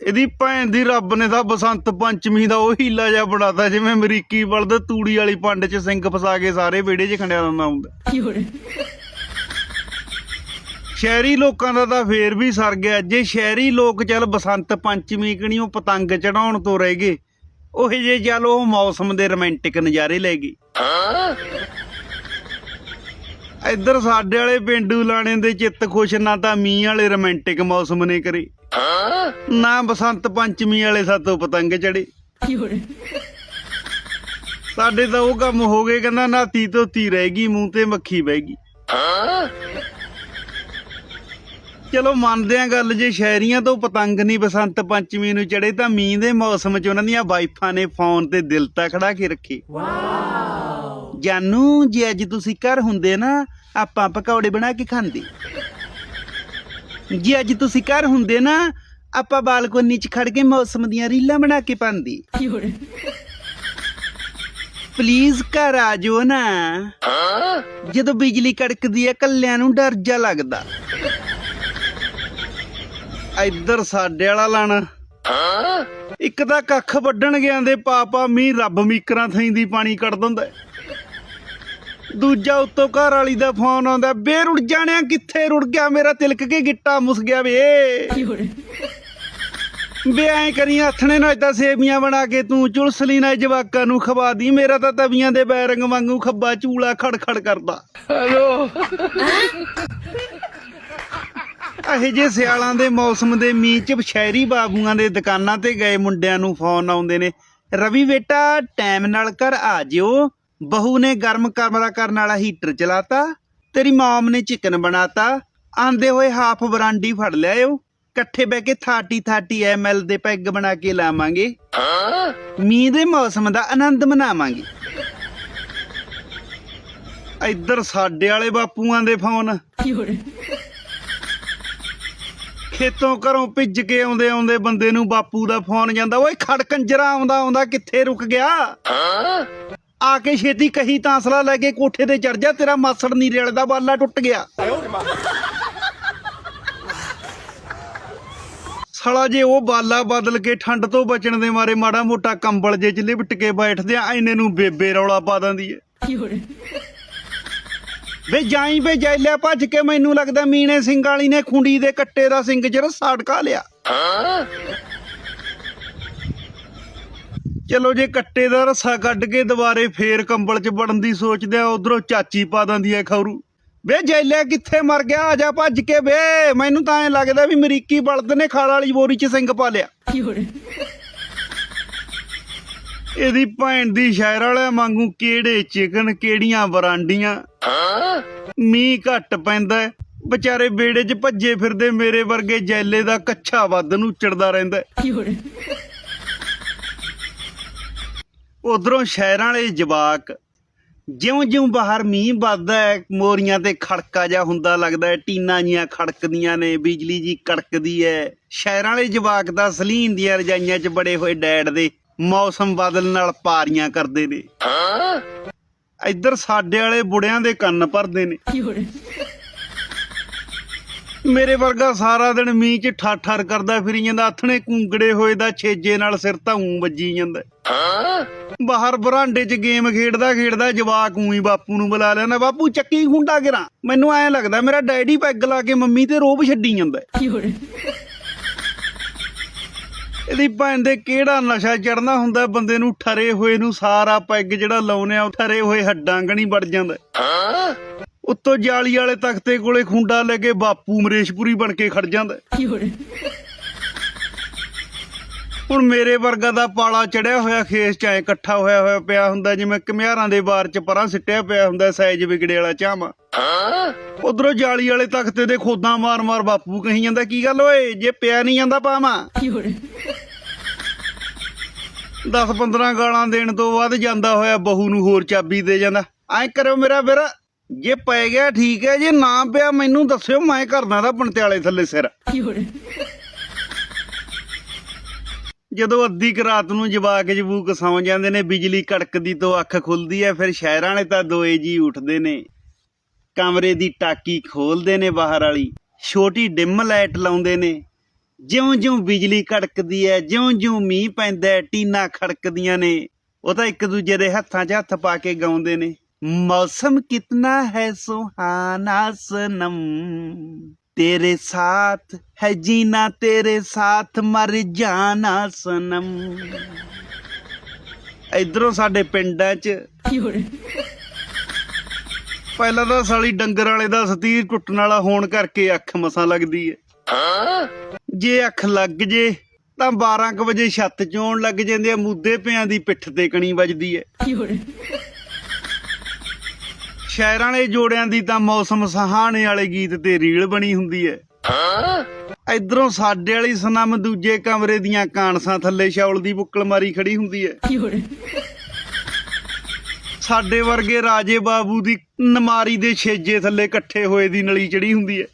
ਇਹਦੀ ਭੈਣ ਦੀ ਰੱਬ ਨੇ ਤਾਂ ਬਸੰਤ ਪੰਚਮੀ ਦਾ ਉਹ ਹੀਲਾ ਜਿਹਾ ਬਣਾਤਾ ਜਿਵੇਂ ਅਮਰੀਕੀ ਬਲਦ ਤੂੜੀ ਵਾਲੀ ਪੰਡ 'ਚ ਸਿੰਘ ਫਸਾ ਕੇ ਸਾਰੇ ਵਿਹੜੇ 'ਚ ਖੰਡਿਆ ਦਿੰਦਾ ਹੁੰਦਾ। ਸ਼ਹਿਰੀ ਲੋਕਾਂ ਦਾ ਤਾਂ ਫੇਰ ਵੀ ਸਰ ਗਿਆ। ਜੇ ਸ਼ਹਿਰੀ ਲੋਕ ਚੱਲ ਬਸੰਤ ਪੰਚਮੀ ਕਣੀਓ ਪਤੰਗ ਚੜਾਉਣ ਤੋਂ ਰਹਿ ਗਏ ਉਹ ਜੇ ਚੱਲ ਉਹ ਮੌਸਮ ਦੇ ਰੋਮਾਂਟਿਕ ਨਜ਼ਾਰੇ ਲੈ ਗਏ। ਇੱਧਰ ਸਾਡੇ ਵਾਲੇ ਪਿੰਡੂ ਲਾਣੇ ਦੇ ਚਿੱਤ ਖੁਸ਼ ਨਾ ਤਾਂ ਮੀਂਹ ਵਾਲੇ ਰੋਮਾਂਟਿਕ ਮੌਸਮ ਨੇ ਕਰੇ। ਨਾ ਬਸੰਤ ਪੰਚਮੀ ਵਾਲੇ ਸਾਤੋਂ ਪਤੰਗ ਚੜੇ। ਸਾਡੇ ਤਾਂ ਉਹ ਕੰਮ ਹੋ ਗਏ ਕਹਿੰਦਾ ਨਾਤੀ ਧੋਤੀ ਰਹਿ ਗਈ ਮੂੰਹ ਤੇ ਮੱਖੀ ਬਹਿ ਗਈ। ਚਲੋ ਮੰਨਦੇ ਆ ਗੱਲ ਜੇ ਸ਼ਹਿਰੀਆਂ ਤੋਂ ਪਤੰਗ ਨਹੀਂ ਬਸੰਤ ਪੰਚਮੀ ਨੂੰ ਚੜੇ ਤਾਂ ਮੀਂਹ ਦੇ ਮੌਸਮ 'ਚ ਉਹਨਾਂ ਦੀਆਂ ਵਾਈਫਾਂ ਨੇ ਫੋਨ ਤੇ ਦਿਲ ਤਾਂ ਖੜਾ ਕੇ ਰੱਖੇ। ਵਾਓ। ਜਾਨੂ ਜੇ ਅੱਜ ਤੁਸੀਂ ਘਰ ਹੁੰਦੇ ਨਾ ਆਪਾਂ ਪਕੌੜੇ ਬਣਾ ਕੇ ਖਾਂਦੇ। ਜੇ ਅੱਜ ਤੁਸੀਂ ਘਰ ਹੁੰਦੇ ਨਾ ਆਪਾਂ ਬਾਲਕੋਨੀ 'ਚ ਖੜ ਕੇ ਮੌਸਮ ਦੀਆਂ ਰੀਲਾਂ ਬਣਾ ਕੇ ਪਾਉਂਦੀ ਪਲੀਜ਼ ਘਰ ਆ ਜਾਓ ਨਾ। ਜਦੋਂ ਬਿਜਲੀ ਕੜਕਦੀ ਹੈ ਕੱਲਿਆਂ ਨੂੰ ਡਰ ਜਾ ਲੱਗਦਾ। ਇੱਧਰ ਸਾਡੇ ਵਾਲਾ ਲਾਣਾ। ਇੱਕ ਤਾਂ ਕੱਖ ਵੱਢਣ ਗਿਆ ਦੇ ਪਾਪਾ ਮੀਂਹ ਰੱਬ ਮੀਕਰਾਂ ਥੈਂਦੀ ਪਾਣੀ ਕੱਢ ਦਿੰਦਾ। ਦੂਜਾ ਉੱਤੋਂ ਘਰ ਵਾਲੀ ਦਾ ਫੋਨ ਆਉਂਦਾ ਬੇ ਰੁੜ ਜਾਣਿਆ ਕਿੱਥੇ ਰੁੜ ਗਿਆ ਮੇਰਾ ਤਿਲਕ ਕੇ ਗਿੱਟਾ ਮੁਸ ਗਿਆ ਵੇ।，ਵੇ ਐਂ ਕਰੀ ਹੱਥਣੇ ਨਾਲ ਤਾਂ ਸੇਵੀਆਂ ਬਣਾ ਕੇ ਤੂੰ ਚੁਲਸਲੀ ਨਾਲ ਜਵਾਕਾਂ ਨੂੰ ਖਵਾ ਦੀ। ਮੇਰਾ ਤਾਂ ਤਵੀਆਂ ਦੇ ਬੈਰੰਗ ਵਾਂਗੂ ਖੱਬਾ ਚੂਲਾ ਖੜ ਖੜ ਕਰਦਾ। ਹੈਲੋ। ਇਹ ਜੇ ਸਿਆਲਾਂ ਦੇ ਮੌਸਮ ਦੇ ਮੀਂਹ ਚ ਸ਼ਹਿਰੀ ਬਾਬੂਆਂ ਦੇ ਦੁਕਾਨਾਂ ਤੇ ਗਏ ਮੁੰਡਿਆਂ ਨੂੰ ਫੋਨ ਆਉਂਦੇ ਨੇ। ਰਵੀ ਬੇਟਾ ਟਾਈਮ ਨਾਲ ਘਰ ਆ ਜਿਓ। ਬਹੂ ਨੇ ਗਰਮ ਕਮਰਾ ਕਰਨ ਵਾਲਾ ਹੀਟਰ ਚਲਾਤਾ। ਤੇਰੀ ਮਾਮ ਨੇ ਚਿਕਨ ਬਣਾਤਾ। ਆਂਦੇ ਹੋਏ ਹਾਫ ਬਰਾਂਡੀ ਫੜ ਲਿਆਇਓ। ਇਕੱਠੇ ਬਹਿ ਕੇ 30 30 ਐਮਐਲ ਦੇ ਪੈਗ ਬਣਾ ਕੇ ਲਾਵਾਂਗੇ। ਮੀਂਹ ਦੇ ਮੌਸਮ ਦਾ ਆਨੰਦ ਮਨਾਵਾਂਗੇ। ਇੱਧਰ ਸਾਡੇ ਵਾਲੇ ਬਾਪੂਆਂ ਦੇ ਫੋਨ। 有人，ਖੇਤੋਂ ਘਰੋਂ ਭਿੱਜ ਕੇ ਆਉਂਦੇ ਆਉਂਦੇ ਬੰਦੇ ਨੂੰ ਬਾਪੂ ਦਾ ਫੋਨ ਜਾਂਦਾ ਓਏ ਖੜ ਕੰਜਰਾ ਆਉਂਦਾ ਆਉਂਦਾ ਕਿੱਥੇ ਰੁਕ ਗਿਆ? ਆ ਕੇ ਛੇਤੀ ਕਹੀ ਤਾਂਸਲਾ ਲੈ ਕੇ ਕੋਠੇ ਤੇ ਚੜ ਜਾ ਤੇਰਾ ਮਾਸੜ ਨੀਰੇ ਵਾਲੇ ਦਾ ਬਾਲਾ ਟੁੱਟ ਗਿਆ। ਸਾਲਾ ਜੇ ਉਹ ਬਾਲਾ ਬਦਲ ਕੇ ਠੰਡ ਤੋਂ ਬਚਣ ਦੇ ਮਾਰੇ ਮਾੜਾ ਮੋਟਾ ਕੰਬਲ ਜੇ ਚ ਲਿਪਟ ਕੇ ਬੈਠਦੇ ਆ ਐਨੇ ਨੂੰ ਬੇਬੇ ਰੌਲਾ ਪਾ ਦਿੰਦੀ ਏ，ਵੇ ਜਾਈ ਵੇ ਜੈਲਿਆ ਭੱਜ ਕੇ ਮੈਨੂੰ ਲੱਗਦਾ ਮੀਨੇ ਸਿੰਘ ਵਾਲੀ ਨੇ ਖੁੰਡੀ ਦੇ ਕੱਟੇ ਦਾ ਸਿੰਘ ਚ ਰੱਸਾ ਅਟਕਾ ਲਿਆ। ਚਲੋ ਜੇ ਕੱਟੇ ਦਾ ਰੱਸਾ ਕੱਢ ਕੇ ਦੁਬਾਰੇ ਫੇਰ ਕੰਬਲ ਚ ਵੜਨ ਦੀ ਸੋਚਦੇ ਆ ਉਧਰੋਂ ਚਾਚੀ ਪਾ ਦਿੰਦੀ ਐ ਖੌਰੂ। ਵੇ ਜੈਲੇ ਕਿੱਥੇ ਮਰ ਗਿਆ? ਆ ਜਾ ਭੱਜ ਕੇ ਵੇ। ਮੈਨੂੰ ਤਾਂ ਐ ਲੱਗਦਾ ਵੀ ਅਮਰੀਕੀ ਬਲਦ ਨੇ ਖਾਲ ਵਾਲੀ ਬੋਰੀ 'ਚ ਸਿੰਘ ਪਾ ਲਿਆ। ਇਹਦੀ ਭੈਣ ਦੀ ਸ਼ਹਿਰ ਵਾਲਿਆਂ ਵਾਂਗੂ ਕਿਹੜੇ ਚਿਕਨ, ਕਿਹੜੀਆਂ ਬਰਾਂਡੀਆਂ ਮੀਂਹ ਘੱਟ ਪੈਂਦਾ ਵਿਚਾਰੇ ਬੇੜੇ 'ਚ ਭੱਜੇ ਫਿਰਦੇ, ਮੇਰੇ ਵਰਗੇ ਜੈਲੇ ਦਾ ਕੱਛਾ ਵੱਧ ਨੂੰ ਚੜਦਾ ਰਹਿੰਦਾ ਉਧਰੋਂ ਸ਼ਹਿਰਾਂ ਵਾਲੇ ਜਵਾਕ ਜਿਉਂ-ਜਿਉਂ ਬਾਹਰ ਮੀਂਹ ਵੱਧਦਾ ਹੈ ਮੋਰੀਆਂ ਤੇ ਖੜਕਾ ਜਾ ਹੁੰਦਾ ਲੱਗਦਾ ਹੈ ਟੀਨਾਂ ਜੀਆਂ ਖੜਕਦੀਆਂ ਨੇ ਬਿਜਲੀ ਜੀ ਕੜਕਦੀ ਹੈ। ਸ਼ਹਿਰਾਂ ਵਾਲੇ ਜਵਾਕ ਦਾ ਸਲੀਨ ਦੀਆਂ ਰਜਾਈਆਂ 'ਚ ਬੜੇ ਹੋਏ ਡੈਡ ਦੇ ਮੌਸਮ ਬਦਲ ਨਾਲ ਪਾਰੀਆਂ ਕਰਦੇ ਨੇ। ਇੱਧਰ ਸਾਡੇ ਵਾਲੇ ਬੁੜਿਆਂ ਦੇ ਕੰਨ ਭਰਦੇ ਨੇ।，ਮੇਰੇ ਵਰਗਾ ਸਾਰਾ ਦਿਨ ਮੀਂਹ 'ਚ ਠਾਠਰ ਕਰਦਾ ਫਿਰੀ ਜਾਂਦਾ ਹੱਥਣੇ ਕੂੰਗੜੇ ਹੋਏ ਦਾ ਛੇਜੇ ਨਾਲ ਸਿਰ ਤਾਂ ਊਂ ਵੱਜੀ ਜਾਂਦਾ। ਬਾਹਰ ਬਰਾਂਡੇ 'ਚ ਗੇਮ ਖੇਡਦਾ ਖੇਡਦਾ ਜਵਾਕ ਊਂ ਹੀ ਬਾਪੂ ਨੂੰ ਬੁਲਾ ਲੈਂਦਾ ਬਾਪੂ ਚੱਕੀ ਖੁੰਡਾ ਗਿਰਾਂ। ਮੈਨੂੰ ਐਂ ਲੱਗਦਾ ਮੇਰਾ ਡੈਡੀ ਪੈਗ ਲਾ ਕੇ ਮੰਮੀ ਤੇ ਰੋਬ ਛੱਡੀ ਜਾਂਦਾ，ਇਹਦੀ ਭੈਣ ਦੇ ਕਿਹੜਾ ਨਸ਼ਾ ਚੜਨਾ ਹੁੰਦਾ ਬੰਦੇ ਨੂੰ ਠਰੇ ਹੋਏ ਨੂੰ ਸਾਰਾ ਪੈਗ ਜਿਹੜਾ ਲਾਉਨੇ ਆ ਉਹ ਠਰੇ ਹੋਏ ਹੱਡਾਂ ਗਣੀ ਵੜ ਜਾਂਦਾ। ਉੱਤੋਂ ਜਾਲੀ ਵਾਲੇ ਤਖਤੇ ਕੋਲੇ ਖੁੰਡਾ ਲੈ ਕੇ ਬਾਪੂ ਮਰੇਸ਼ਪੁਰੀ ਬਣ ਕੇ ਖੜ ਜਾਂਦਾ। ਹੁਣ ਮੇਰੇ ਵਰਗਾ ਦਾ ਪਾਲਾ ਚੜਿਆ ਹੋਇਆ ਖੇਸ ਚ ਐ ਇਕੱਠਾ ਹੋਇਆ ਹੋਇਆ ਪਿਆ ਹੁੰਦਾ ਜਿਵੇਂ ਕਮਿਆਰਾਂ ਦੇ ਬਾਰ ਚ ਪਰਾਂ ਸਿੱਟਿਆ ਪਿਆ ਹੁੰਦਾ ਸਾਈਜ਼ ਵਿਗੜੇ ਵਾਲਾ ਝਾਮਾ। ਉਧਰੋਂ ਜਾਲੀ ਵਾਲੇ ਤਖਤੇ ਦੇ ਖੋਦਾਂ ਮਾਰ-ਮਾਰ ਬਾਪੂ ਕਹੀ ਜਾਂਦਾ ਕੀ ਗੱਲ ਓਏ ਜੇ ਪਿਆ ਨਹੀਂ ਜਾਂਦਾ ਪਾਵਾ 10-15 ਗਾਲਾਂ ਦੇਣ ਤੋਂ ਬਾਅਦ ਜਾਂਦਾ ਹੋਇਆ ਬਹੂ ਨੂੰ ਹੋਰ ਚਾਬੀ ਦੇ ਜਾਂਦਾ ਐ ਕਰੋ ਮੇਰਾ ਵੀਰਾ ਜੇ ਪੈ ਗਿਆ ਠੀਕ ਹੈ ਜੇ ਨਾ ਪਿਆ ਮੈਨੂੰ ਦੱਸਿਓ ਮੈਂ ਕਰਦਾ ਦਾ ਪੰਟਿਆਲੇ ਥੱਲੇ ਸਿਰ। 有人，ਜਦੋਂ ਅੱਧੀ ਰਾਤ ਨੂੰ ਜਵਾਕ ਜਬੂਕ ਸੌਂ ਜਾਂਦੇ ਨੇ ਬਿਜਲੀ ਕੜਕਦੀ ਤੋਂ ਅੱਖ ਖੁੱਲਦੀ ਹੈ ਫਿਰ ਸ਼ਹਿਰਾਂ ਵਾਲੇ ਤਾਂ ਦੋਏ ਜੀ ਉੱਠਦੇ ਨੇ। ਕਮਰੇ ਦੀ ਟਾਕੀ ਖੋਲਦੇ ਨੇ ਬਾਹਰ ਵਾਲੀ ਛੋਟੀ ਡਿਮ ਲਾਈਟ ਲਾਉਂਦੇ ਨੇ। ਜਿਉਂ-ਜਿਉਂ ਬਿਜਲੀ ਕੜਕਦੀ ਹੈ ਜਿਉਂ-ਜਿਉਂ ਮੀਂਹ ਪੈਂਦਾ ਟੀਨਾ ਖੜਕਦੀਆਂ ਨੇ। ਉਹ ਤਾਂ ਇੱਕ ਦੂਜੇ ਦੇ ਹੱਥਾਂ 'ਚ ਹੱਥ ਪਾ ਕੇ ਗਾਉਂਦੇ ਨੇ। ਮੌਸਮ ਕਿਤਨਾ ਹੈ ਸੁਹਾਨਾ ਸਨਮ ਤੇਰੇ ਸਾਥ ਹੈ ਜੀਨਾ ਤੇਰੇ ਸਾਥ ਮਰ ਜਾਣਾ ਸਨਮ ਇਧਰੋਂ ਸਾਡੇ ਪਿੰਡਾਂ 'ਚ ਪਹਿਲਾਂ ਤਾਂ ਸਾਲੀ ਡੰਗਰ ਵਾਲੇ ਦਾ ਸਤੀਰ ਟੁੱਟਣ ਵਾਲਾ ਹੋਣ ਕਰਕੇ ਅੱਖ ਮਸਾਂ ਲੱਗਦੀ ਹੈ ਜੇ ਅੱਖ ਲੱਗ ਜੇ ਤਾਂ 12 ਕੁ ਵਜੇ ਛੱਤ ਚੋਣ ਲੱਗ ਜਾਂਦੇ ਆ ਮੁੱਦੇ ਪਿਆਂ ਦੀ ਪਿੱਠ ਤੇ ਕਣੀ ਵੱਜਦੀ ਹੈ ਸ਼ਾਇਰਾਂ ਵਾਲੇ ਜੋੜਿਆਂ ਦੀ ਤਾਂ ਮੌਸਮ ਸਹਾਣੇ ਵਾਲੇ ਗੀਤ ਤੇ ਰੀਲ ਬਣੀ ਹੁੰਦੀ ਹੈ? ਇਧਰੋਂ ਸਾਡੇ ਵਾਲੀ ਸਨਮ ਦੂਜੇ ਕਮਰੇ ਦੀਆਂ ਕਾਂਸਾਂ ਥੱਲੇ ਸ਼ੌਲ ਦੀ ਬੁੱਕਲ ਮਾਰੀ ਖੜੀ ਹੁੰਦੀ ਹੈ ਸਾਡੇ ਵਰਗੇ ਰਾਜੇ ਬਾਬੂ ਦੀ ਨਮਾਰੀ ਦੇ ਛੇਜੇ ਥੱਲੇ ਇਕੱਠੇ ਹੋਏ ਦੀ ਨਲੀ ਚੜੀ ਹੁੰਦੀ ਹੈ?